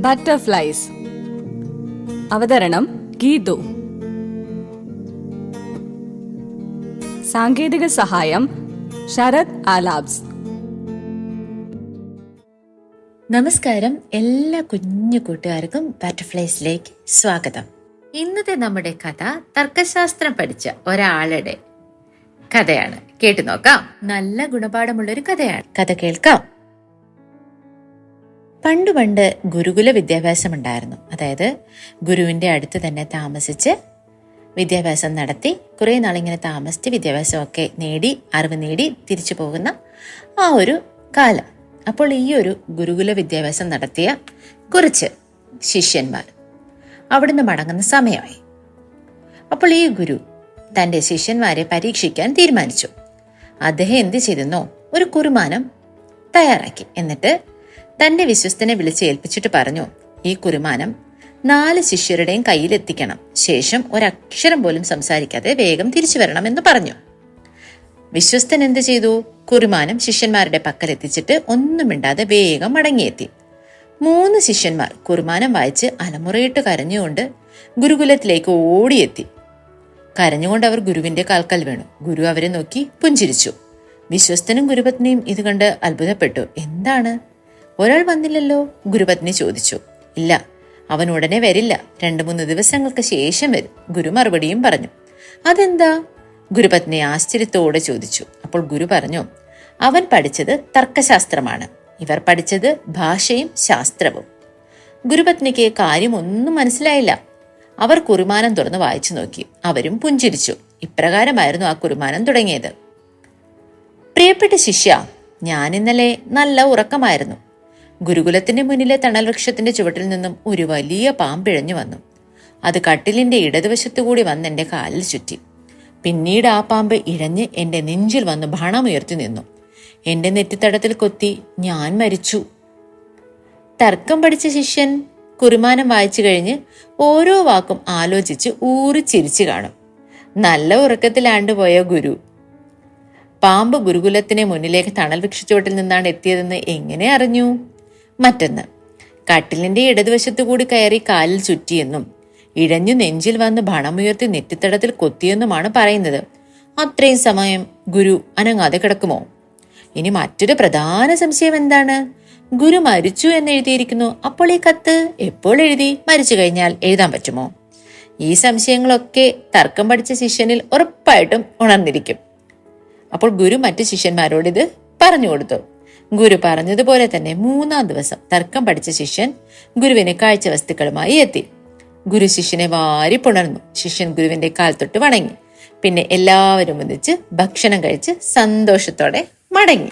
Butterflies. അവതരണം ഗീതു. സാങ്കേതിക സഹായം ശരത് ആലാബ്സ്. നമസ്കാരം എല്ലാ കുഞ്ഞു കൂട്ടുകാർക്കും ബട്ടർഫ്ലൈസിലേക്ക് സ്വാഗതം. ഇന്നത്തെ നമ്മുടെ കഥ തർക്കശാസ്ത്രം പഠിച്ച ഒരാളുടെ കഥയാണ്. കേട്ടു നോക്കാം. നല്ല ഗുണപാഠമുള്ള ഒരു കഥയാണ്. കഥ കേൾക്കാം. പണ്ട് പണ്ട് ഗുരുകുല വിദ്യാഭ്യാസം ഉണ്ടായിരുന്നു അതായത് ഗുരുവിന്റെ അടുത്ത് തന്നെ താമസിച്ച് വിദ്യാഭ്യാസം നടത്തി കുറേ നാളിങ്ങനെ താമസിച്ച് വിദ്യാഭ്യാസമൊക്കെ നേടി അറിവ് നേടി തിരിച്ചു പോകുന്ന ആ ഒരു കാലം. അപ്പോൾ ഈ ഒരു ഗുരുകുല വിദ്യാഭ്യാസം നടത്തിയ കുറച്ച് ശിഷ്യന്മാർ അവിടുന്ന് മടങ്ങുന്ന സമയമായി. അപ്പോൾ ഈ ഗുരു തന്റെ ശിഷ്യന്മാരെ പരീക്ഷിക്കാൻ തീരുമാനിച്ചു. അദ്ദേഹം എന്ത് ചെയ്തെന്നോ ഒരു കുറുമാനം തയ്യാറാക്കി. എന്നിട്ട് തന്റെ വിശ്വസ്തനെ വിളിച്ച് ഏൽപ്പിച്ചിട്ട് പറഞ്ഞു ഈ കുരുമാനം നാല് ശിഷ്യരുടെയും കയ്യിലെത്തിക്കണം ശേഷം ഒരക്ഷരം പോലും സംസാരിക്കാതെ വേഗം തിരിച്ചു വരണമെന്ന് പറഞ്ഞു. വിശ്വസ്തൻ എന്ത് ചെയ്തു? കുരുമാനം ശിഷ്യന്മാരുടെ പക്കലെത്തിച്ചിട്ട് ഒന്നും മിണ്ടാതെ വേഗം മടങ്ങിയെത്തി. മൂന്ന് ശിഷ്യന്മാർ കുർമാനം വായിച്ച് അലമുറയിട്ട് കരഞ്ഞുകൊണ്ട് ഗുരുകുലത്തിലേക്ക് ഓടിയെത്തി. കരഞ്ഞുകൊണ്ട് അവർ ഗുരുവിന്റെ കാൽക്കൽ വീണു. ഗുരു അവരെ നോക്കി പുഞ്ചിരിച്ചു. വിശ്വസ്തനും ഗുരുപത്നിയും ഇത് കണ്ട് അത്ഭുതപ്പെട്ടു. എന്താണ്? ഒരാൾ വന്നില്ലല്ലോ? ഗുരുപത്നി ചോദിച്ചു. ഇല്ല അവൻ ഉടനെ വരില്ല. രണ്ടു മൂന്ന് ദിവസങ്ങൾക്ക് ശേഷം വരും. ഗുരു മറുപടിയും പറഞ്ഞു. അതെന്താ? ഗുരുപത്നി ആശ്ചര്യത്തോടെ ചോദിച്ചു. അപ്പോൾ ഗുരു പറഞ്ഞു അവൻ പഠിച്ചത് തർക്കശാസ്ത്രമാണ്. ഇവർ പഠിച്ചത് ഭാഷയും ശാസ്ത്രവും. ഗുരുപത്നിക്ക് കാര്യം ഒന്നും മനസ്സിലായില്ല. അവർ കുറുമാനം തുറന്ന് വായിച്ചു നോക്കി. അവരും പുഞ്ചിരിച്ചു. ഇപ്രകാരമായിരുന്നു ആ കുറുമാനം തുടങ്ങിയത്. പ്രിയപ്പെട്ട ശിഷ്യ ഞാൻ ഇന്നലെ നല്ല ഉറക്കമായിരുന്നു. ഗുരുകുലത്തിന്റെ മുന്നിലെ തണൽവൃക്ഷത്തിന്റെ ചുവട്ടിൽ നിന്നും ഒരു വലിയ പാമ്പിഴഞ്ഞു വന്നു. അത് കട്ടിലിന്റെ ഇടതുവശത്തുകൂടി വന്ന് എന്റെ കാലിൽ ചുറ്റി. പിന്നീട് ആ പാമ്പ് ഇഴഞ്ഞ് എന്റെ നെഞ്ചിൽ വന്ന് ഭണമുയർത്തി നിന്നു. എന്റെ നെറ്റിത്തടത്തിൽ കൊത്തി ഞാൻ മരിച്ചു. തർക്കം പഠിച്ച ശിഷ്യൻ കുറുമാനം വായിച്ചു കഴിഞ്ഞ് ഓരോ വാക്കും ആലോചിച്ച് ഊറി ചിരിച്ചു കാണും. നല്ല ഉറക്കത്തിലാണ്ടുപോയ ഗുരു. പാമ്പ് ഗുരുകുലത്തിന് മുന്നിലേക്ക് തണൽ വൃക്ഷച്ചുവട്ടിൽ നിന്നാണ് എത്തിയതെന്ന് എങ്ങനെ അറിഞ്ഞു? മറ്റൊന്ന്. കട്ടിലിന്റെ ഇടതുവശത്തു കൂടി കയറി കാലിൽ ചുറ്റിയെന്നും ഇഴഞ്ഞു നെഞ്ചിൽ വന്ന് ഭണമുയർത്തി നെറ്റിത്തടത്തിൽ കൊത്തിയെന്നുമാണ് പറയുന്നത്. അത്രയും സമയം ഗുരു അനങ്ങാതെ കിടക്കുമോ? ഇനി മറ്റൊരു പ്രധാന സംശയം എന്താണ്? ഗുരു മരിച്ചു എന്ന് എഴുതിയിരിക്കുന്നു. അപ്പോൾ ഈ കത്ത് എപ്പോൾ എഴുതി? മരിച്ചു കഴിഞ്ഞാൽ എഴുതാൻ പറ്റുമോ? ഈ സംശയങ്ങളൊക്കെ തർക്കം പഠിച്ച ശിഷ്യനിൽ ഉറപ്പായിട്ടും ഉണർന്നിരിക്കും. അപ്പോൾ ഗുരു മറ്റു ശിഷ്യന്മാരോട് ഇത് പറഞ്ഞു കൊടുത്തു. ഗുരു പറഞ്ഞതുപോലെ തന്നെ മൂന്നാം ദിവസം തർക്കം പഠിച്ച ശിഷ്യൻ ഗുരുവിനെ കാഴ്ച വസ്തുക്കളുമായി എത്തി. ഗുരു ശിഷ്യനെ വാരി പുണർന്നു. ശിഷ്യൻ ഗുരുവിന്റെ കാൽ തൊട്ട് വണങ്ങി. പിന്നെ എല്ലാവരും ഒന്നിച്ച് ഭക്ഷണം കഴിച്ച് സന്തോഷത്തോടെ മടങ്ങി.